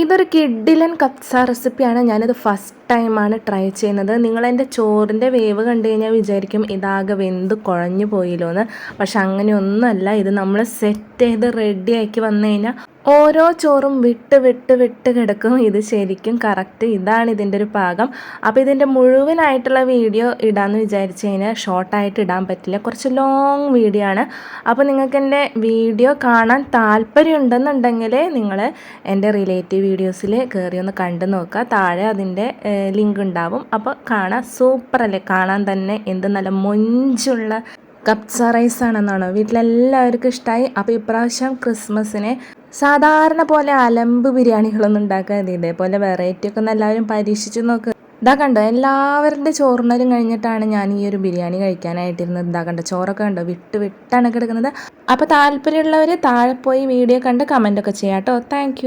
ഇതൊരു കിഡിലൻ കപ്സ റെസിപ്പിയാണ്. ഞാനിത് ഫസ്റ്റ് ടൈമാണ് ട്രൈ ചെയ്യുന്നത്. നിങ്ങൾ എന്റെ ചോറിന്റെ വേവ് കണ്ടു കഴിഞ്ഞാൽ വിചാരിക്കും ഇതാകെ വെന്ത് കുഴഞ്ഞു പോയില്ലോ എന്ന്. പക്ഷെ അങ്ങനെയൊന്നുമല്ല. ഇത് നമ്മൾ സെറ്റ് ചെയ്ത് റെഡിയാക്കി വന്നു കഴിഞ്ഞാൽ ഓരോ ചോറും വിട്ട് വിട്ട് വിട്ട് കിടക്കും. ഇത് ശരിക്കും കറക്റ്റ് ഇതാണ് ഇതിന്റെ ഒരു പാകം. അപ്പോൾ ഇതിന്റെ മുഴുവനായിട്ടുള്ള വീഡിയോ ഇടാമെന്ന് വിചാരിച്ചു കഴിഞ്ഞാൽ ഷോർട്ടായിട്ട് ഇടാൻ പറ്റില്ല. കുറച്ച് ലോങ് വീഡിയോ ആണ്. അപ്പോൾ നിങ്ങൾക്ക് എന്റെ വീഡിയോ കാണാൻ താല്പര്യം ഉണ്ടെന്നുണ്ടെങ്കിൽ നിങ്ങൾ എന്റെ റിലേറ്റീവ് വീഡിയോസിൽ കയറി ഒന്ന് കണ്ടു നോക്കുക താഴെ അതിന്റെ ലിങ്ക് ഉണ്ടാവും. അപ്പോൾ കാണാൻ സൂപ്പറല്ലേ കാണാൻ തന്നെ എന്ത് നല്ല മൊഞ്ചുള്ള കപ്സ റൈസ് ആണെന്നാണോ? വീട്ടിലെല്ലാവർക്കും ഇഷ്ടമായി അപ്പോൾ ഇപ്രാവശ്യം ക്രിസ്മസിന് സാധാരണ പോലെ അലമ്പ് ബിരിയാണികളൊന്നും ഉണ്ടാക്കാതെ ഇതേപോലെ വെറൈറ്റി ഒക്കെ ഒന്ന് എല്ലാവരും പരീക്ഷിച്ച് നോക്കുക ഇതാ കണ്ടോ എല്ലാവരുടെ ചോറിനലും കഴിഞ്ഞിട്ടാണ് ഞാൻ ഈ ഒരു ബിരിയാണി കഴിക്കാനായിട്ടിരുന്നത്. ഇതാ കണ്ടോ ചോറൊക്കെ കണ്ടോ? വിട്ട് വിട്ടാണ് കിടക്കുന്നത്. അപ്പോൾ താല്പര്യമുള്ളവർ താഴെ പോയി വീഡിയോ കണ്ട് കമന്റ് ഒക്കെ ചെയ്യാം കേട്ടോ താങ്ക്